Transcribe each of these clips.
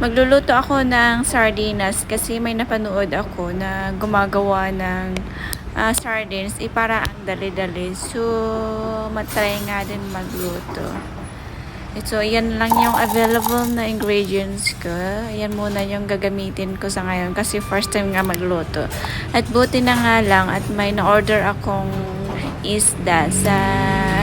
Magluluto ako ng sardinas kasi may napanood ako na gumagawa ng ah, sardines. Eh, para ang dali-dali. So, matry nga din magluto. So, yan lang yung available na ingredients ko. Yan muna yung gagamitin ko sa ngayon kasi first time nga magluto. At buti na nga lang at may na-order akong isda sa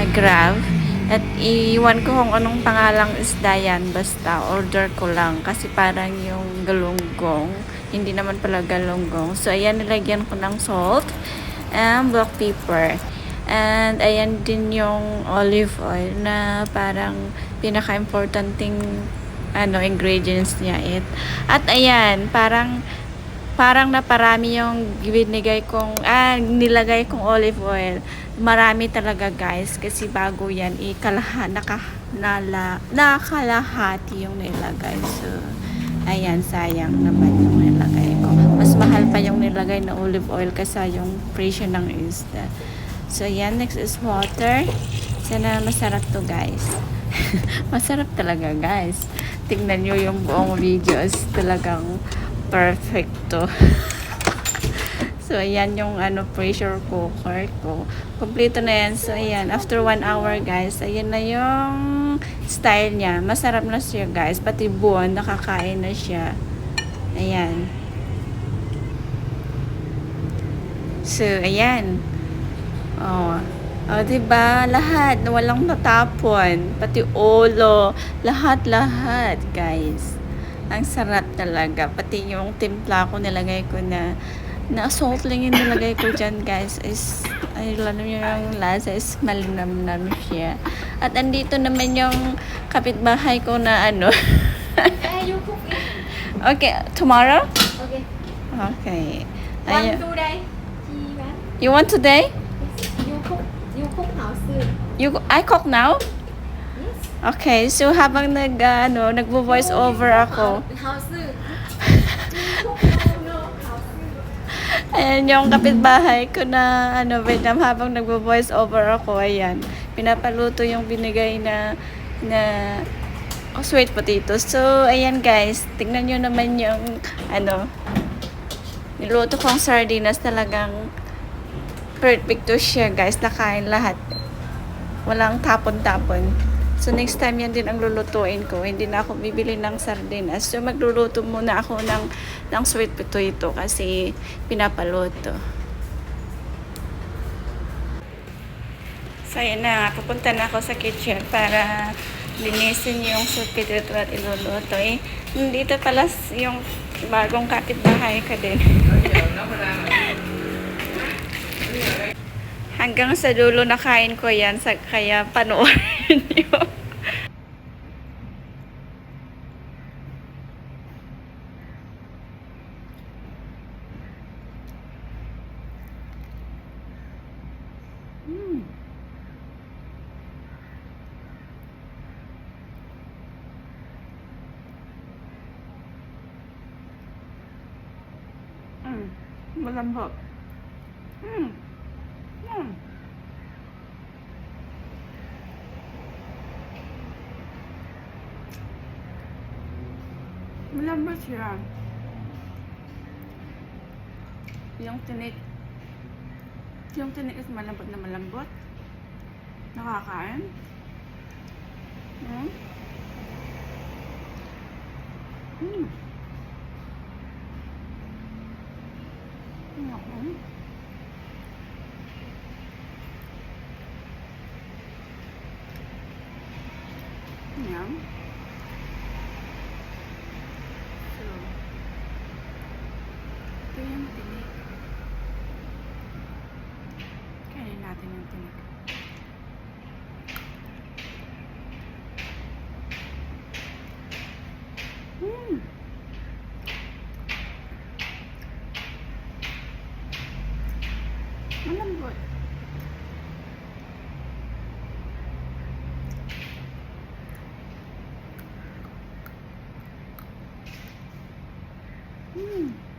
Grab. At iwan ko kung anong pangalang isda yan. Basta order ko lang kasi parang yung galunggong. Hindi naman pala galunggong. So, ayan nilagyan ko ng salt and black pepper. And ayan din yung olive oil na parang pinaka-importanting ano ingredients niya it. At ayan, parang parang naparami yung binigay kong ah, nilagay kong olive oil. Marami talaga guys kasi bago yan ikalaha naka nala, nakalahati yung nilagay. So ayan sayang naman yung nilagay ko. Mas mahal pa yung nilagay na olive oil kasi yung presyo ng isda. So, yan. Next is water. Sana masarap to, guys. masarap talaga, guys. Tingnan nyo yung buong video is talagang perfecto. so, ayan yung ano, pressure cooker ko. Kompleto na yan. So, ayan. After one hour, guys, ayan na yung style niya. Masarap na siya, guys. Pati buwan, nakakain na siya. Ayan. So, ayan. Oh. Oh, 'di ba? Lahat walang natapon, pati ulo, lahat-lahat, guys. Ang sarap talaga. Pati yung timpla ko nilagay ko na na salt lang yung nilagay ko dyan, guys. Is, ay, alam nyo yung lasa is malinam-nam siya. At andito naman yung kapitbahay ko na ano. Okay, tomorrow? Okay. Okay. One, Ayun. two day. Chi bán. You want today? Yes. You cook. You cook hảo sư. You, I cook now? Okay, so habang nag ano, nagvo-voice over ako. Ayan yung kapitbahay ko na ano, Vietnam habang nagvo-voice over ako, ayan. Pinapaluto yung binigay na na oh, sweet potatoes. So, ayan guys, tingnan nyo naman yung ano, niluto kong sardinas talagang perfecto siya guys. Nakain lahat. Walang tapon-tapon. So, next time yan din ang lulutuin ko. Hindi na ako bibili ng sardinas. So, magluluto muna ako ng, ng sweet potato kasi pinapaluto. So, yun na. Pupunta na ako sa kitchen para linisin yung sweet potato at iluluto. Eh, dito pala yung bagong kapitbahay ka din. Hanggang sa dulo nakain ko yan, sa, kaya panoorin nyo. Mm. Mm. Malambot. Mm. Mm. Malambot siya. Yung tinik, yung tinik is malambot na malambot. Nakakain. Hmm? Hmm. 鸟 Malambot. Mm. Mm.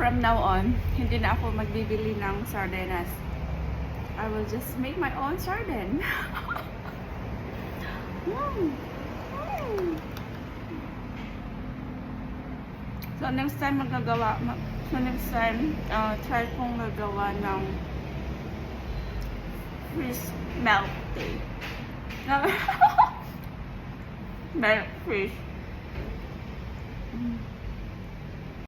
From now on, hindi na ako magbibili ng sardinas. I will just make my own sardine. mm. Mm. So next time magagawa, mag, so next time, uh, try kong magawa ng fish melt tea. Melt fish.